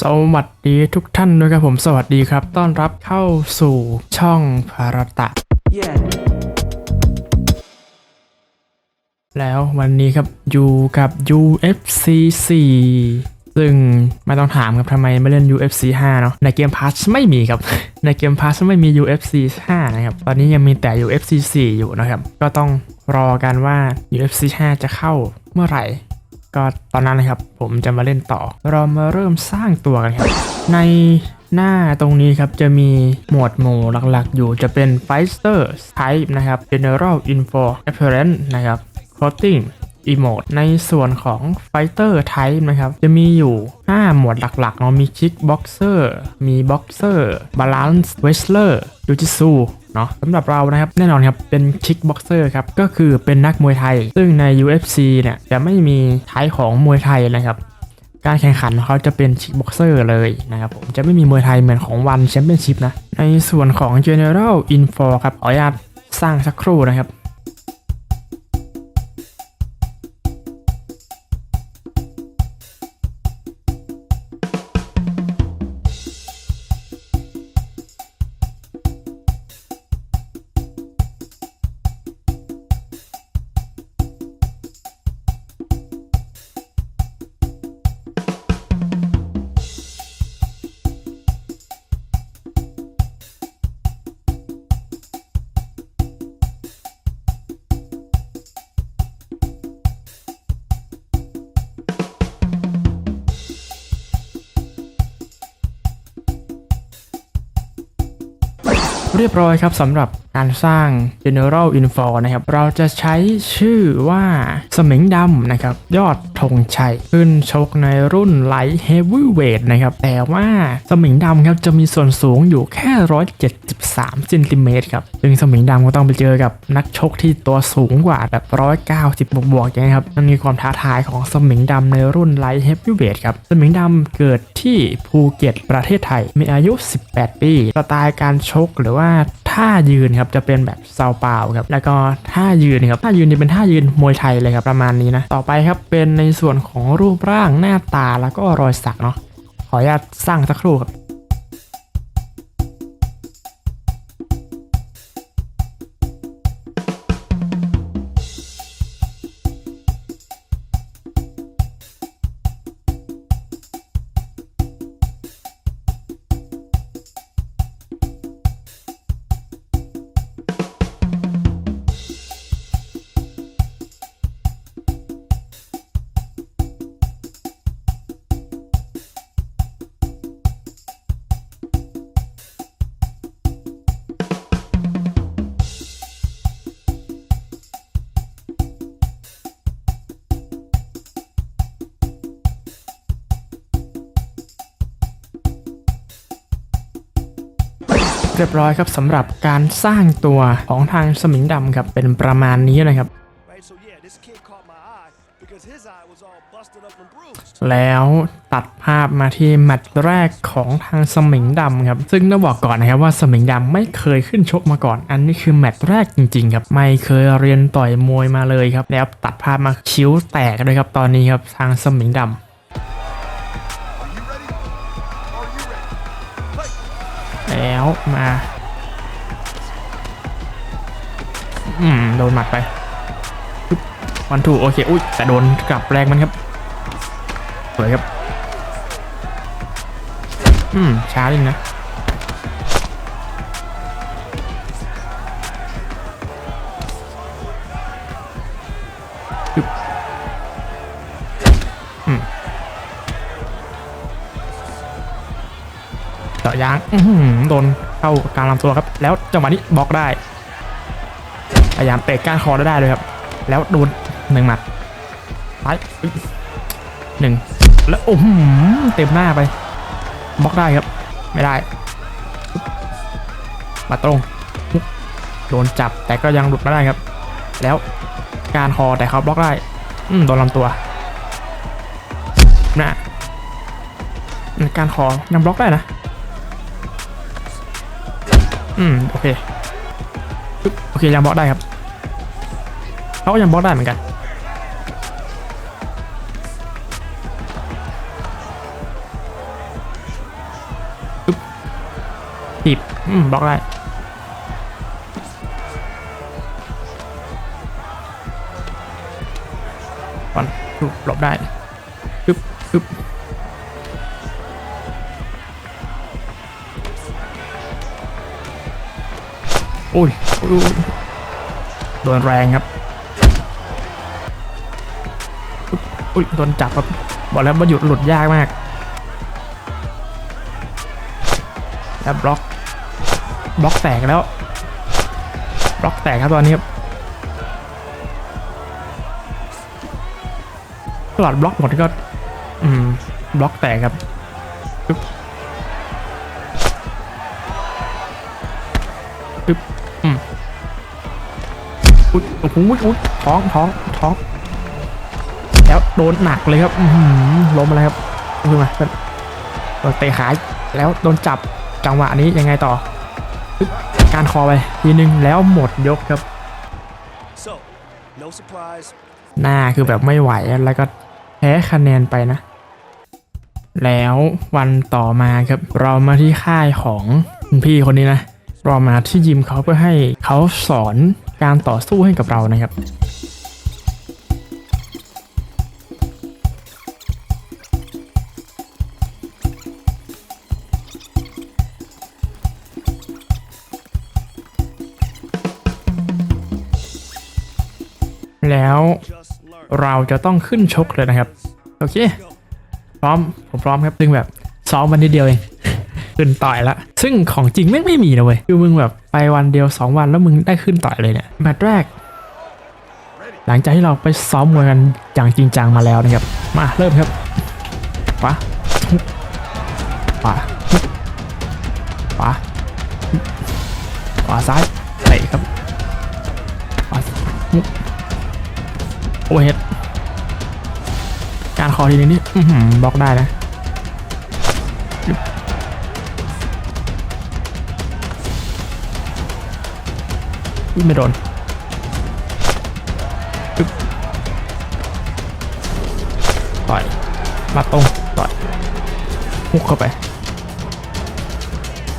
สวัสดีทุกท่านด้วยครับผมสวัสดีครับ ต้อนรับเข้าสู่ช่องภารตะ Yeah. แล้ววันนี้ครับอยู่กับ UFC 4ซึ่งไม่ต้องถามครับทำไมไม่เล่น UFC 5 เนาะในเกมพาสไม่มีครับ ในเกมพาสไม่มี UFC 5 นะครับ ตอนนี้ยังมีแต่ UFC 4 อยู่นะครับ ก็ต้องรอกันว่า UFC 5 จะเข้าเมื่อไหร่ ก็ตอนนั้นนะครับ ผมจะมาเล่นต่อ เรามาเริ่มสร้างตัวกันครับ ในหน้าตรงนี้ครับจะมีหมวดหมู่หลักๆ อยู่จะเป็น Fighter Type นะครับ General Info Appearance นะครับ Clothing Emote ในส่วนของ Fighter Type นะครับ จะมีอยู่ 5 หมวดหลักๆเนาะมี Kickboxer มี Boxer Balance Wrestler Jiu-Jitsu เนาะสำหรับเรานะครับแน่นอนครับเป็นชิกบ็อกเซอร์ครับก็คือเป็นนักมวยไทย ซึ่งใน UFC เนี่ยจะไม่มีท้ายของมวยไทยนะครับการแข่งขันเขาจะเป็นชิกบ็อกเซอร์เลยนะครับผมจะไม่มีมวยไทยเหมือนของวันแชมเปี้ยนชิพนะ ในส่วนของ General Info ครับขออนุญาตสร้างสักครู่นะครับ เรียบร้อยครับสำหรับการสร้าง General Info นะครับ เราจะใช้ชื่อว่าสมิงดำนะครับ ยอดธงชัย ขึ้นชกในรุ่น Light Heavyweight นะครับ แต่ว่าสมิงดำครับจะมีส่วนสูงอยู่แค่ 173เซนติเมตรครับ ซึ่งสมิงดำก็ต้องไปเจอกับนักชกที่ตัวสูงกว่าแบบ 190 บวกบวกๆอย่างนี้ครับมันมีความท้าทายของสมิงดำในรุ่น Light Heavyweight ครับ สมิงดำเกิดที่ภูเก็ตประเทศไทย มีอายุ 18 ปี สไตล์การชกหรือว่าท่ายืนครับจะเป็นแบบซาวเปล่าครับแล้วก็ท่ายืนครับท่ายืนนี่เป็นท่ายืนมวยไทยเลยครับประมาณนี้นะต่อไปครับเป็นในส่วนของรูปร่างหน้าตาแล้วก็รอยสักเนาะขออนุญาตสร้างสักครู่ครับ เรียบร้อยครับสำหรับการสร้างตัวของทางสมิงดำครับเป็นประมาณนี้นะครับ แล้วตัดภาพมาที่แมตช์แรกของทางสมิงดำครับ ซึ่งต้องบอกก่อนนะครับว่าสมิงดำไม่เคยขึ้นชกมาก่อน อันนี้คือแมตช์แรกจริงๆครับ ไม่เคยเรียนต่อยมวยมาเลยครับ แล้วตัดภาพมาคิ้วแตกเลยครับตอนนี้ครับทางสมิงดำ แล้วมาอืมโดนหมัดไปวันถูโอเค อุ้ยแต่โดนกลับแรงมันครับสวยครับ อืม ช้าจริงนะอาะยางโดนเข้ากลางลำตัวครับ แล้วจังหวะนี้บล็อกได้ พยายามเตะก้านคอได้เลยครับ แล้วโดนหนึ่งหมัดไปหนึ่งแล้วโอ้โหเต็มหน้าไปบล็อกได้ครับ ไม่ได้มาตรงโดนจับแต่ก็ยังหลุดไม่ได้ครับ แล้วการคอแต่เขาบล็อกได้อืโดนลำตัวนะการคอยังบล็อกได้นะ อืม โอเค โอเค ยังบล็อกได้ครับเขาก็ยังบล็อกได้เหมือนกัน ตีบอืมบล็อกได้ก่อนหลบได้ อุ้ยโดนแรงครับอุ้ยโดนจับครับบอกแล้วว่าหยุดหลุดยากมาก แล้วบล็อกบล็อกแตกแล้วบล็อกแตกครับตอนนี้ครับตลอดบล็อกหมดก็ อืมบล็อกแตกครับ โอ้โหอุ๊ยท้องท้องท้องแล้วโดนหนักเลยครับอือหือล้มอะไรครับขึ้นมาเป็นโดนเตะขาแล้วโดนจับจังหวะนี้ยังไงต่อปึ๊บการคอไปทีนึงแล้วหมดยกครับ So, no surprise. หน้าคือแบบไม่ไหวแล้วก็แพ้คะแนนไปนะ แล้ววันต่อมาครับเรามาที่ค่ายของคุณพี่คนนี้นะเรามาที่ยิมเขาเพื่อให้เขาสอน การต่อสู้ให้กับเรานะครับแล้วเราจะต้องขึ้นชกเลยนะครับ โอเค พร้อมผมพร้อมครับซึ่งแบบซ้อมวันนิดเดียวเองขึ้นต่อยละ ซึ่งของจริงแม่งไม่มีนะเว้ยคือมึงแบบ ไปวันเดียว 2 วันแล้วมึงได้ขึ้นต่อยเลยเนี่ยแมตช์แรก หลังจากที่เราไปซ้อมมวยกันอย่างจริงจังมาแล้วนะครับ มาเริ่มครับขวาขวาขวาขวาซ้ายเตะครับขวาโอเวอร์เฮดการคอทีนึงนี่บล็อกได้นะ ไม่โดนปึ๊บต่อยมาตรงต่อยฮุกเข้าไป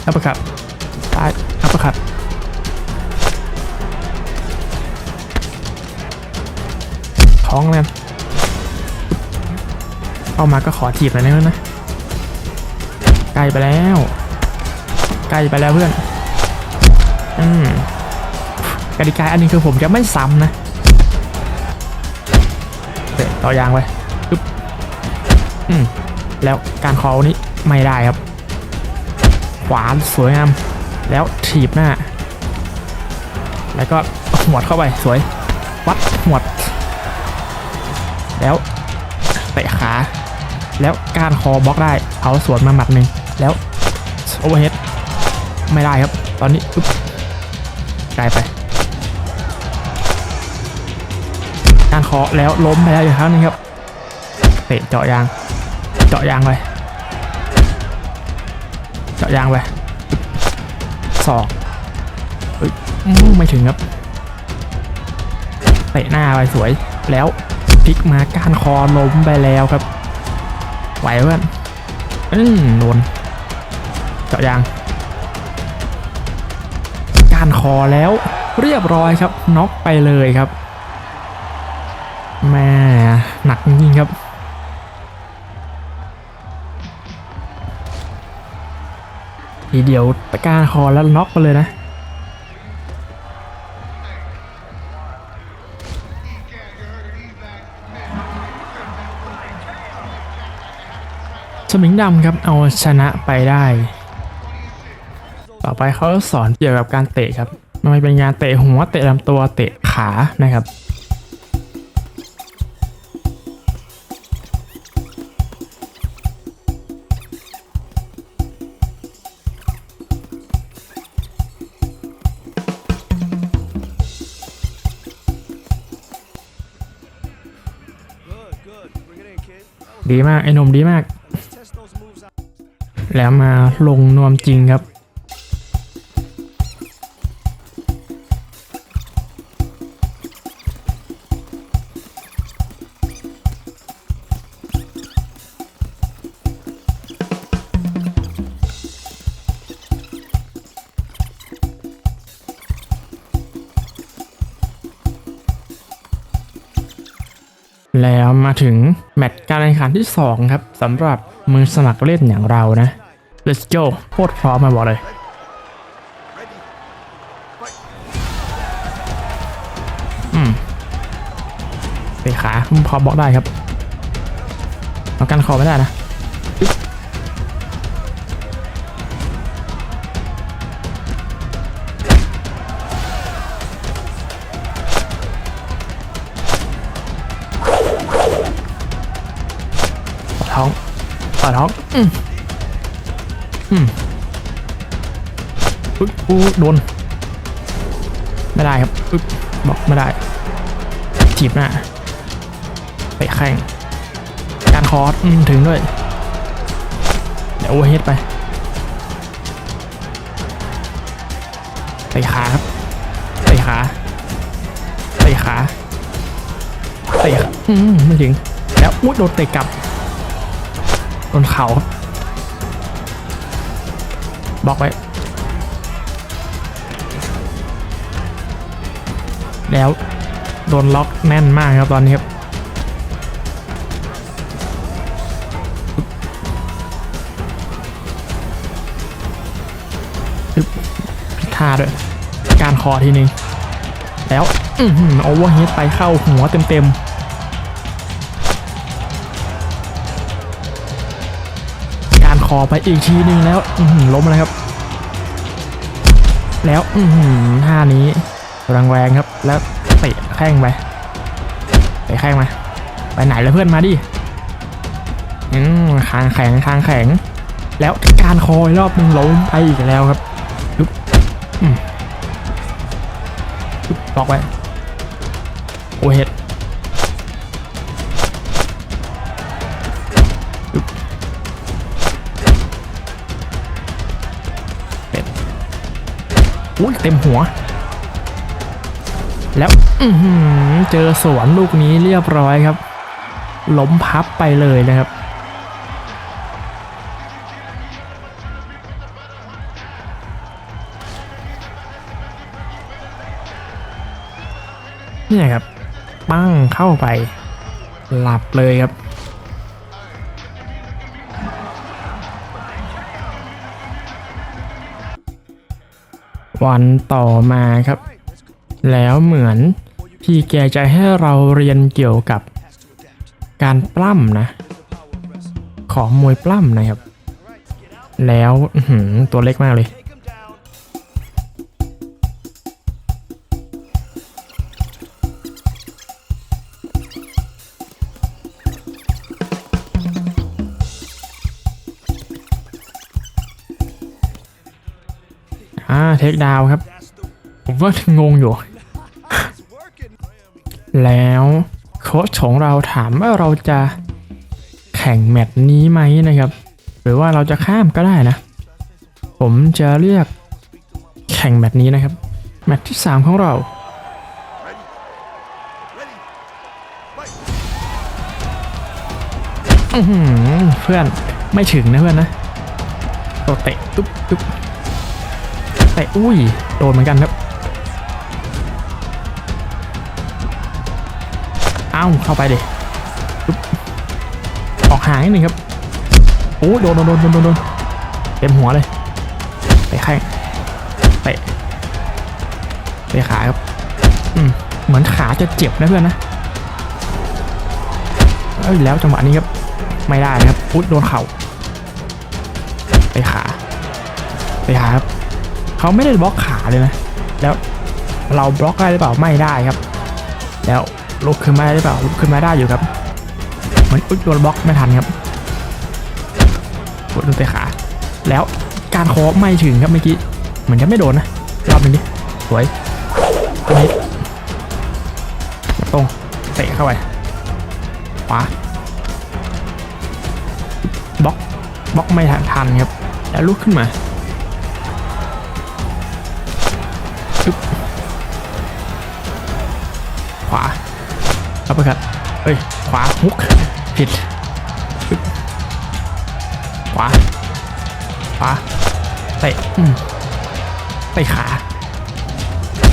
อัปเปร์คัตายอัปเปร์คัตท้องเลยเข้ามาก็ขอถีบหน่อยได้ไหมนะใกล้ไปแล้วใกล้ไปแล้วเพื่อน อืม กติกาอันนี้คือผมจะไม่ซ้ำนะเตะต่อยางไปปึ๊บอืมแล้วการคอนี้ไม่ได้ครับ ขวาสวยงาม แล้วถีบหน้า แล้วก็หวดเข้าไปสวย วัดหวด แล้วเตะขา แล้วการคอบล็อกได้ เอาสวนมาหมัดหนึ่งแล้วโอเวอร์เฮดไม่ได้ครับ ตอนนี้ปึ๊บไกลไป การคอแล้วล้มไปแล้วอีกครั้งนึงครับเตะเจาะยาง เจาะยางไปเจาะยางไปสอกไม่ถึงครับเตะหน้าไปสวยแล้วพลิกมาก้านคอล้มไปแล้วครับไหวเพื่อนอืมโดนเจาะยางก้านคอแล้วเรียบร้อยครับน็อกไปเลยครับ แม่หนักจริงครับ ทีเดียวตะกานคอแล้วน็อกไปเลยนะ สมิงดำครับเอาชนะไปได้ ต่อไปเขาสอนเกี่ยวกับการเตะครับมันเป็นงานเตะหัวเตะลำตัวเตะขานะครับ ดีมากไอ้นมดีมาก แล้วมาลงนวมจริงครับ แล้วมาถึงแมตช์การแข่งขันที่ 2 ครับสำหรับมือสมัครเล่นอย่างเรานะ Let's go โคตรพร้อมมาบอกเลย อืมเตะขาพอบล็อกได้ครับ เอากันคอไม่ได้นะ ท้องปวดท้อง อืมอืมอุ๊ยอู้โดน ไม่ได้ครับอึ๊บบล็อกไม่ได้จีบหน้าไปแข่งการคอร์สอืมถึงด้วย เดี๋ยวโอเวอร์เฮดไปไปขาครับไปขาไปขาไปขาอืมไม่ถึง แล้วอุ้ยโดนเตะกลับ โดนเขาบล็อกไว้ แล้ว โดนล็อกแน่นมากครับตอนนี้ครับปึ๊บผิดท่าด้วย การคอทีนึง แล้ว อือหือโอเวอร์เฮดไปเข้าหัวเต็มๆ อไปอีกทีนึงแล้วล้มเลยครับ แล้วอือหือท่านี้แรงแรงครับ แล้วเตะแข้งไปเตะแข้งมา ไปไหนแล้วเพื่อนมาดิอืมคางแข็งคางแข็ง แล้วการคอยรอบนึงล้มไปอีกแล้วครับยุบอืมยุบล็อกไว้โอเฮด อุ้ยเต็มหัว แล้วอืเจอสวนลูกนี้เรียบร้อยครับ ล้มพับไปเลยนะครับเนี่ยครับ ปั้งเข้าไป หลับเลยครับ วันต่อมาครับ แล้วเหมือนพี่แกจะให้เราเรียนเกี่ยวกับการปล้ำนะ ของมวยปล้ำนะครับ แล้วตัวเล็กมากเลย เทคดาวครับ ผมว่างงอยู่ แล้วโค้ชของเราถามว่าเราจะแข่งแมตช์นี้ไหมนะครับ หรือว่าเราจะข้ามก็ได้นะ ผมจะเลือกแข่งแมตช์นี้นะครับ แมตช์ที่ 3 ของเราเพื่อนไม่ถึงนะเพื่อนนะตัวเตะตุ๊บตุ๊บ เตะอุ้ยโดนเหมือนกันครับเอ้าเข้าไปดิปุ๊บออกห่างนิดนึงครับโอ้โดนโดนโดนโดนโดนเต็มหัวเลยไปแข้งเตะไปขาครับอืมเหมือนขาจะเจ็บนะเพื่อนนะเอ้ยแล้วจังหวะนี้ครับไม่ได้นะครับอุ๊ยโดนเข่าไปขาไปขาครับ เขาไม่ได้บล็อกขาเลยนะแล้วเราบล็อกได้หรือเปล่าไม่ได้ครับ แล้วลุกขึ้นมาได้หรือเปล่าลุกขึ้นมาได้อยู่ครับเหมือนอุ๊ยโดนบล็อกไม่ทันครับกดโดนไปขา แล้วการคอไม่ถึงครับเมื่อกี้เหมือนจะไม่โดนนะรอบนึงดิสวยตรงนี้ตรงเตะเข้าไปขวาบล็อกบล็อกไม่ทันครับ แล้วลุกขึ้นมา ขวาอัปเปอร์คัตเอ้ย ขวาฮุกผิดขวา ขวาเตะอืมเตะขา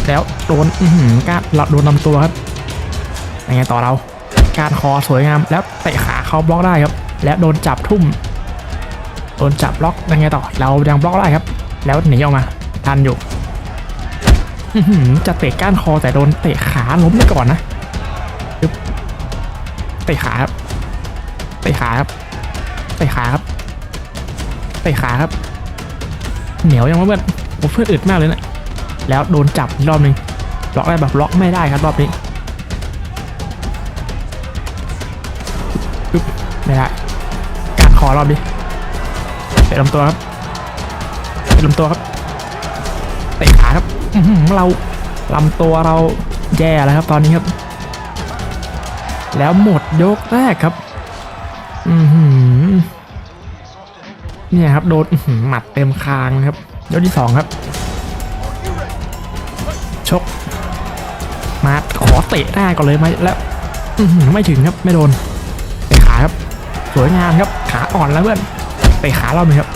แล้วโดนอืกล้าเราโดนลำตัวครับยังไงต่อเรา การคอสวยงาม แล้วเตะขาเขาบล็อกได้ครับ แล้วโดนจับทุ่ม โดนจับบล็อกยังไงต่อ เรายังบล็อกได้ครับ แล้วหนีออกมา ทันอยู่ จะเตะก้านคอแต่โดนเตะขาล้มไปก่อนนะเตะขาครับเตะขาครับเตะขาครับเตะขาครับ เหนียวยังวะเพื่อนโอ้เพื่อนอึดมากเลยเนะี่ยแล้วโดนจับรอบนึงล็อกได้แบบล็อกไม่ได้ครับรอบนี้ปึ๊บไม่ได้การคอรอบนี้เตะลำตัวครับเตะลำตัวครับเตะขาครับ เราลำตัวเราแย่แล้วครับตอนนี้ครับ แล้วหมดยกแรกครับอือหือเนี่ยครับโดนหมัดเต็มคางครับ ยกที่สองครับ ชก มาขอเตะหน้ก่อนเลยไหมแล้วอือหือไม่ถึงครับไม่โดนเตะขาครับ สวยงามครับ ขาอ่อนแล้วเพื่อนเตะขาเราหนึ่งครับ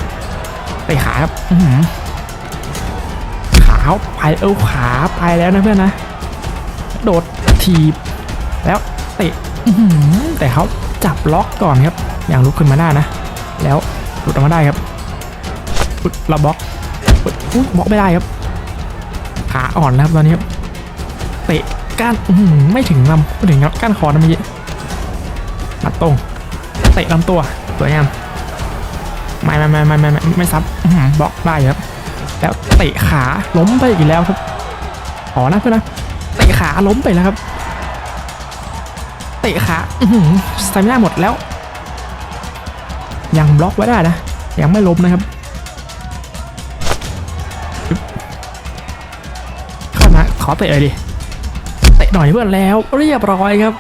เตะขาครับ อื อหือขาไปเอวขาไปแล้วนะเพื่อนนะ โดดทีบแล้วเตะอื้อหือแต่เขาจับล็อกก่อนครับ อย่างลุกขึ้นมาได้นะ แล้วหลุดออกมาได้ครับอุ๊ยเราบล็อกอุ๊ยอุ๊ยบล็อกไม่ได้ครับ ขาอ่อนแล้วครับตอนนี้ครับเตะก้านอื้อหือไม่ถึงลำไม่ถึงก้านคอนะเมื่อกี้หมัดตรงเตะลำตัวสวยงามไม่ไม่ไม่ไม่ไม่ไม่ไม่ซับอื้อหือบล็อกได้ครับ แล้วเตะขาล้มไปอีกแล้วครับขอนะเพื่อนนะเตะขาล้มไปแล้วครับ เตะขาอืสไตมิน่าหมดแล้ว ยังบล็อกไว้ได้นะ ยังไม่ล้มนะครับเข้ามาขอเตะเลยดิเตะหน่อยเพื่อนแล้วเรียบร้อยครับ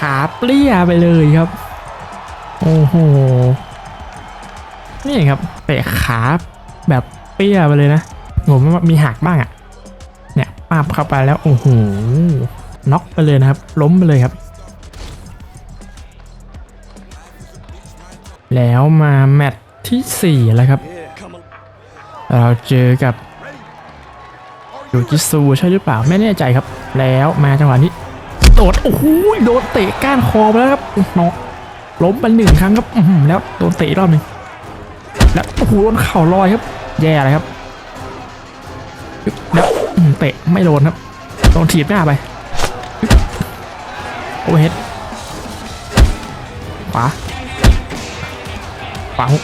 ขาเปรี้ยไปเลยครับโอ้โหนี่ครับเตะขาแบบ เปี้ยไปเลยนะผมว่ามีหักบ้างอะ่ะ เนี่ยปาบเข้าไปแล้วโอ้โหน็อกไปเลยนะครับ ล้มไปเลยครับ แล้วมาแมตช์ที่ 4 แล้วครับ เราเจอกับยูจิซูใช่หรือเปล่า ไม่แน่ใจครับ แล้วมาจังหวะนี้ โดด โอ้โหโดนเตะก้านคอไปแล้วครับน็อกล้มไปหนึ่งครั้งครับแล้วโดนเตะรอบหนึ่งแล้วโอ้โหโดนเข่าลอยครับ แย่เลยครับปึ๊บแล้วเตะไม่โดนครับโดนถีบหน้าไปโอเวอร์เฮดขวาขวาฮุก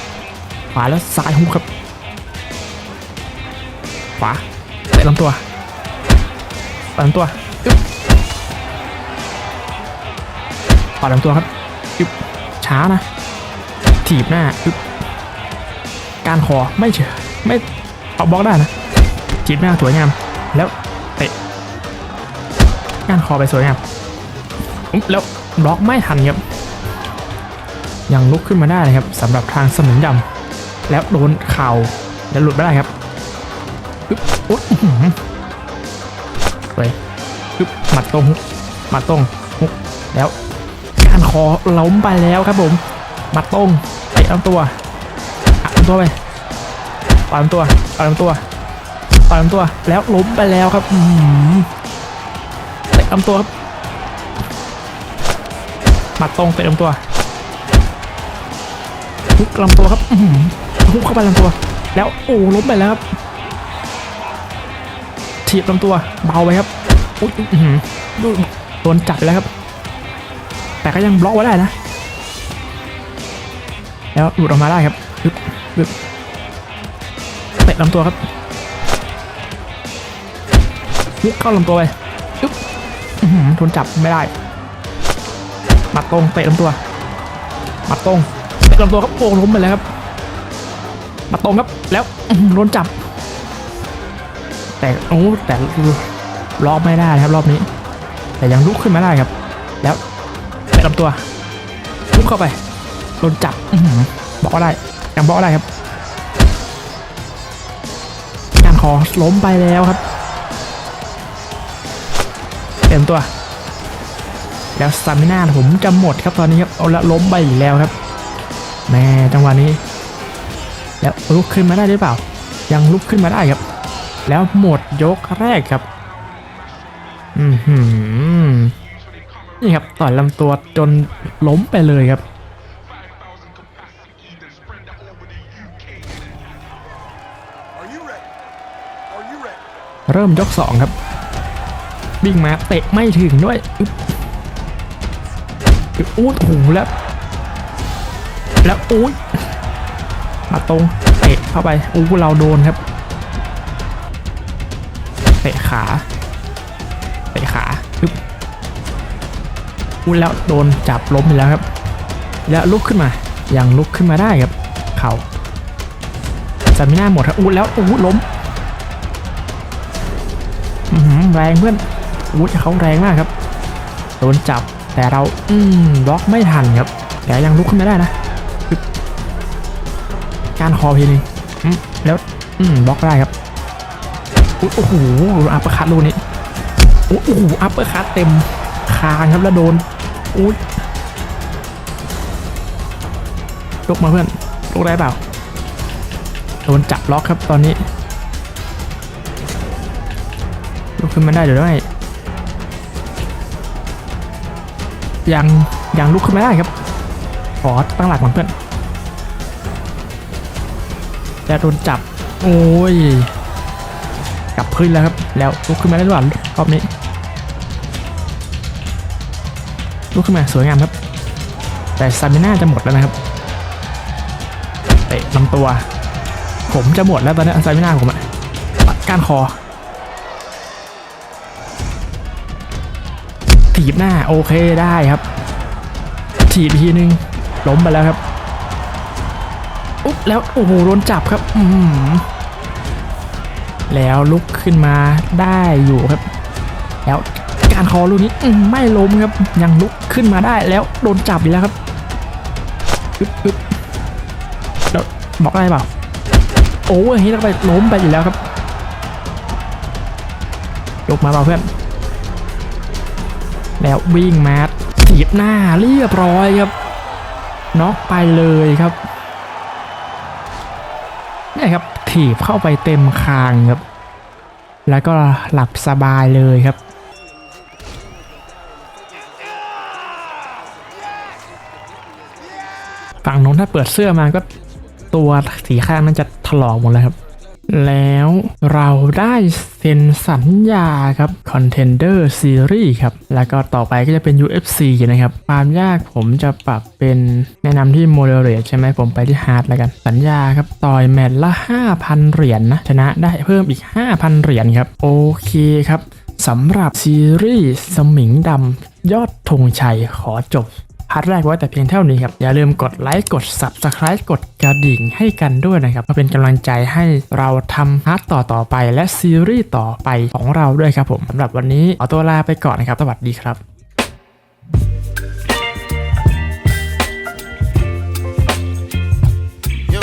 ขวาแล้วซ้ายฮุกครับขวาเตะลำตัวเตะลำตัวอึ๊บขวาลำตัวครับอึ๊บช้านะถีบหน้าอึ๊บการคอไม่เฉย ไม่เอาบล็อกได้นะถีบหน้าสวยงาม แล้วเตะก้ารคอไปสวยงามแล้วบล็อกไม่ทันครับยังลุกขึ้นมาได้เลยครับสำหรับทางสมิงดำแล้วโดนเข่าแล้วหลุดไม่ได้ครับปึ๊บอุ๊ยไปปึ๊บหมัดตรงหมัดตรงฮุกแล้วการคอล้มไปแล้วครับผมหมัดตรงเตะลำตัวอัดตัวไป ปล่อยลำตัวปล่อยลำตัวปล่อยลำตัว แล้วล้มไปแล้วครับเตะลำตัวครับหมัดตรงเตะลำตัวฮุกลำตัวครับฮุกเข้าไปลำตัว แล้วโอ้ล้มไปแล้วครับถีบลำตัวเบาไปครับอุ๊ยดูโดนจับไปแล้วครับ แต่ก็ยังบล็อกไว้ได้นะ แล้วหลุดออกมาได้ครับปึ๊บปึ๊บะลำตัวครับยุกเข้าลำตัวไปปึ๊บอื้อหือโดนจับไม่ได้หมัดตรงเตะลำตัวหมัดตรงเตะลำตัวครับโอ้ล้มไปแล้วครับหมัดตรงครับแล้วโดนจับ แต่โอ้แต่รอบไม่ได้ครับรอบนี้ แต่ยังลุกขึ้นมาได้ครับ แล้วเตะลำตัวลุกเข้าไปโดนจับอื้อหือบอกว่าได้ยังบอกได้ครับ อล้มไปแล้วครับเต็มตัว แล้วสตามิน่าผมจะหมดครับตอนนี้ครับเอาละล้มไปอีกแล้วครับแม่จังหวะนี้ แล้วลุกขึ้นมาได้หรือเปล่า ยังลุกขึ้นมาได้ครับ แล้วหมดยกแรกครับอือหือนี่ครับต่อยลำตัวจนล้มไปเลยครับ เริ่มยกสองครับวิ่งมาเตะไม่ถึงด้วยอึ๊บอึ๊บอู้โอ้โหแล้ว แล้วอุ้ยมาตรงเตะเข้าไปอู้เราโดนครับ เตะขาเตะขาอึ๊บอู้แล้วโดนจับล้มไปแล้วครับ แล้วลุกขึ้นมายังลุกขึ้นมาได้ครับ เข่าสามิน่าหมดครับอู้แล้วอู้ล้ม แรงเพื่อนวุ้เขาแรงมากครับ โดนจับแต่เราอืมบล็อกไม่ทันครับ แต่ยังลุกขึ้นมาได้นะ การคอพีนึงแล้วอืมบล็อกได้ครับโอ้โหอัปเปอร์คัตลูกนี้โอ้โหอัปเปอร์คัตเต็มคางครับแล้วโดนอุ้ยลุกมาเพื่อนลุกได้เปล่าโดนจับล็อกครับตอนนี้ กขึ้นมาได้หรือไม่ยังยังลุกขึ้นมาได้ครับขอตั้งหลักก่อนเพื่อนจะโดนจับ โอ้ยกลับพื้นแล้วครับ แล้วลุกขึ้นมาได้หรือเปล่ารอบนี้ลุกขึ้นมาสวยงามครับ แต่ซามิน่าจะหมดแล้วนะครับเตะลำตัว ผมจะหมดแล้วตอนนี้ซามิน่าผมอะปัดก้านคอ ถีบหน้าโอเคได้ครับ ถีบอีกทีนึงล้มไปแล้วครับอุ๊บแล้วโอ้โหโดนจับครับ อืแล้วลุกขึ้นมาได้อยู่ครับ แล้วการคอลูกนี้อืไม่ล้มครับ ยังลุกขึ้นมาได้แล้วโดนจับอีกแล้วครับอึ๊บอึ๊บแล้วบอกได้เปล่าโอ้เฮ้ยแล้วไปล้มไปอยู่แล้วครับลุกมาเปล่าเพื่อน แล้ววิ่งมาถีบหน้าเรียบร้อยครับน็อกไปเลยครับนี่ครับถีบเข้าไปเต็มคางครับ แล้วก็หลับสบายเลยครับฝั่งโน้นถ้าเปิดเสื้อมาก็ตัวสีข้างนั้นจะถลอกหมดเลยครับ แล้วเราได้เซ็นสัญญาครับ Contender Series ครับ แล้วก็ต่อไปก็จะเป็น UFC นะครับ ความยากผมจะปรับเป็นแนะนำที่ Moderate ใช่ไหมผมไปที่ Hard แล้วกัน สัญญาครับ ต่อยแมตช์ละ 5,000 เหรียญนนะ ชนะได้เพิ่มอีก 5,000 เหรียญครับ โอเคครับสำหรับซีรีส์สมิงดำยอดธงชัยขอจบ พาร์ทแรกไว้แต่เพียงเท่านี้ครับ อย่าลืมกดไลค์กด Subscribe กดกระดิ่งให้กันด้วยนะครับมาเป็นกำลังใจให้เราทำพาร์ทต่อต่อไป และซีรีส์ต่อไปของเราด้วยครับผมสำหรับวันนี้ขอตัวลาไปก่อนนะครับ สวัสดีครับ You